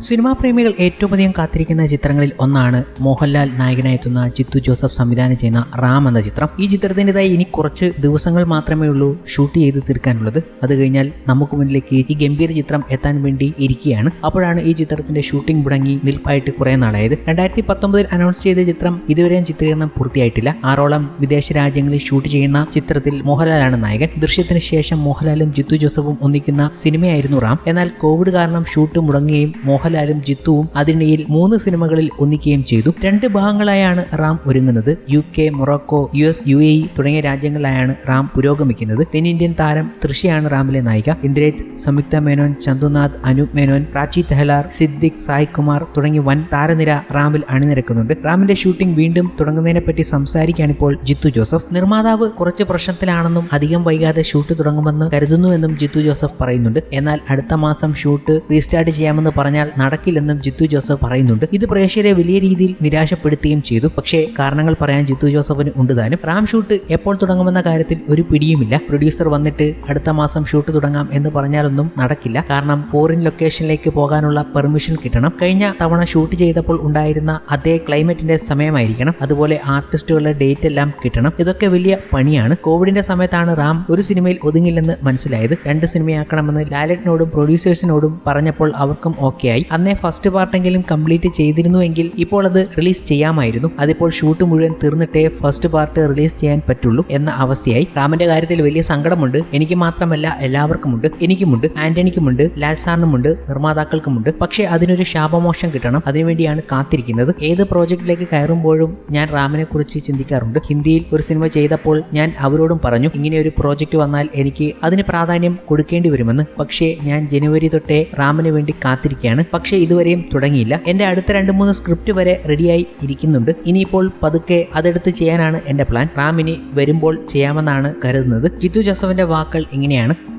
Cinema പ്രേമികൾ ഏറ്റവും അധികം കാത്തിരിക്കുന്ന ചിത്രങ്ങളിൽ ഒന്നാണ് മോഹൻലാൽ നായകനായെത്തുന്ന ജിത്തു ജോസഫ് സംവിധാനം ചെയ്യുന്ന റാം എന്ന ചിത്രം. ഈ ചിത്രത്തിന്റെതായി ഇനി കുറച്ച് ദിവസങ്ങൾ മാത്രമേ ഉള്ളൂ ഷൂട്ട് ചെയ്ത് തീർക്കാനുള്ളത്. അത് കഴിഞ്ഞാൽ നമുക്ക് മുന്നിലേക്ക് ഈ ഗംഭീര ചിത്രം എത്താൻ വേണ്ടി ഇരിക്കുകയാണ്. അപ്പോഴാണ് ഈ ചിത്രത്തിന്റെ ഷൂട്ടിംഗ് മുടങ്ങി നിൽപ്പായിട്ട് കുറേ നാളായത്. രണ്ടായിരത്തി പത്തൊമ്പതിൽ അനൗൺസ് ചെയ്ത ചിത്രം ഇതുവരെയും ചിത്രീകരണം പൂർത്തിയായിട്ടില്ല. ആറോളം വിദേശ രാജ്യങ്ങളിൽ ഷൂട്ട് ചെയ്യുന്ന ചിത്രത്തിൽ മോഹൻലാലാണ് നായകൻ. ദൃശ്യത്തിന് ശേഷം മോഹൻലാലും ജിത്തു ജോസഫും ഒന്നിക്കുന്ന സിനിമയായിരുന്നു റാം. എന്നാൽ കോവിഡ് കാരണം ഷൂട്ട് മുടങ്ങുകയും മോഹൻലാലും ജിത്തുവും അതിനിടയിൽ മൂന്ന് സിനിമകളിൽ ഒന്നിക്കുകയും ചെയ്തു. രണ്ട് ഭാഗങ്ങളായാണ് റാം ഒരുങ്ങുന്നത്. U K Morocco U S U A തുടങ്ങിയ രാജ്യങ്ങളിലായാണ് റാം പുരോഗമിക്കുന്നത്. തെന്നിന്ത്യൻ താരം തൃഷയാണ് റാമിലെ നായിക. ഇന്ദ്രേജ് സംയുക്ത മേനോൻ ചന്തുനാഥ് അനൂപ് മേനോൻ പ്രാചി തെഹലാർ സിദ്ദിഖ് സായ് കുമാർ തുടങ്ങി വൻ താരനിര റാമിൽ അണിനിരക്കുന്നുണ്ട്. റാമിന്റെ ഷൂട്ടിംഗ് വീണ്ടും തുടങ്ങുന്നതിനെപ്പറ്റി ഇപ്പോൾ ജിത്തു ജോസഫ്. നിർമ്മാതാവ് കുറച്ച് പ്രശ്നത്തിലാണെന്നും അധികം വൈകാതെ ഷൂട്ട് തുടങ്ങുമെന്ന് കരുതുന്നുവെന്നും ജിത്തു ജോസഫ് പറയുന്നുണ്ട്. എന്നാൽ അടുത്ത മാസം ഷൂട്ട് റീസ്റ്റാർട്ട് ചെയ്യാമെന്ന് പറഞ്ഞാൽ നടക്കില്ലെന്നും ജിത്തു ജോസഫ് പറയുന്നുണ്ട്. ഇത് പ്രേക്ഷകരെ വലിയ രീതിയിൽ നിരാശപ്പെടുത്തുകയും ചെയ്തു. പക്ഷേ കാരണങ്ങൾ പറയാൻ ജിത്തു ജോസഫിന് ഉണ്ട് താനും. റാം ഷൂട്ട് എപ്പോൾ തുടങ്ങുമെന്ന കാര്യത്തിൽ ഒരു പിടിയുമില്ല. പ്രൊഡ്യൂസർ വന്നിട്ട് അടുത്ത മാസം ഷൂട്ട് തുടങ്ങാം എന്ന് പറഞ്ഞാലൊന്നും നടക്കില്ല. കാരണം ഫോറിൻ ലൊക്കേഷനിലേക്ക് പോകാനുള്ള പെർമിഷൻ കിട്ടണം. കഴിഞ്ഞ തവണ ഷൂട്ട് ചെയ്തപ്പോൾ ഉണ്ടായിരുന്ന അതേ ക്ലൈമറ്റിന്റെ സമയമായിരിക്കണം. അതുപോലെ ആർട്ടിസ്റ്റുകളുടെ ഡേറ്റ് എല്ലാം കിട്ടണം. ഇതൊക്കെ വലിയ പണിയാണ്. കോവിഡിന്റെ സമയത്താണ് റാം ഒരു സിനിമയിൽ ഒതുങ്ങില്ലെന്ന് മനസ്സിലായത്. രണ്ട് സിനിമയാക്കണമെന്ന് ലാലറ്റിനോടും പ്രൊഡ്യൂസേഴ്സിനോടും പറഞ്ഞപ്പോൾ അവർക്കും ഓക്കെ ആയി അന്നേ ഫസ്റ്റ് പാർട്ടെങ്കിലും കംപ്ലീറ്റ് ചെയ്തിരുന്നുവെങ്കിൽ ഇപ്പോൾ അത് റിലീസ് ചെയ്യാമായിരുന്നു. അതിപ്പോൾ ഷൂട്ട് മുഴുവൻ തീർന്നിട്ടേ ഫസ്റ്റ് പാർട്ട് റിലീസ് ചെയ്യാൻ പറ്റുള്ളൂ എന്ന അവസ്ഥയായി. റാമിന്റെ കാര്യത്തിൽ വലിയ സങ്കടമുണ്ട്. എനിക്ക് മാത്രമല്ല എല്ലാവർക്കുമുണ്ട്. എനിക്കുമുണ്ട് ആന്റണിക്കുമുണ്ട് ലാൽ സാറിനുമുണ്ട് നിർമ്മാതാക്കൾക്കുമുണ്ട്. പക്ഷേ അതിനൊരു ശാപമോക്ഷം കിട്ടണം. അതിനുവേണ്ടിയാണ് കാത്തിരിക്കുന്നത്. ഏത് പ്രോജക്റ്റിലേക്ക് കയറുമ്പോഴും ഞാൻ റാമിനെ കുറിച്ച് ചിന്തിക്കാറുണ്ട്. ഹിന്ദിയിൽ ഒരു സിനിമ ചെയ്തപ്പോൾ ഞാൻ അവരോടും പറഞ്ഞു ഇങ്ങനെ ഒരു പ്രോജക്റ്റ് വന്നാൽ എനിക്ക് അതിന് പ്രാധാന്യം കൊടുക്കേണ്ടി വരുമെന്ന്. പക്ഷേ ഞാൻ ജനുവരി തൊട്ടേ റാമിന് വേണ്ടി കാത്തിരിക്കുകയാണ്. പക്ഷേ ഇതുവരെയും തുടങ്ങിയില്ല. എന്റെ അടുത്ത രണ്ട് മൂന്ന് സ്ക്രിപ്റ്റ് വരെ റെഡിയായി ഇരിക്കുന്നുണ്ട്. ഇനിയിപ്പോൾ പതുക്കെ അതെടുത്ത് ചെയ്യാനാണ് എന്റെ പ്ലാൻ റാമിനി വരുമ്പോൾ ചെയ്യാമെന്നാണ് കരുതുന്നത്. ജിത്തു ജോസഫിന്റെ വാക്കുകൾ ഇങ്ങനെയാണ്.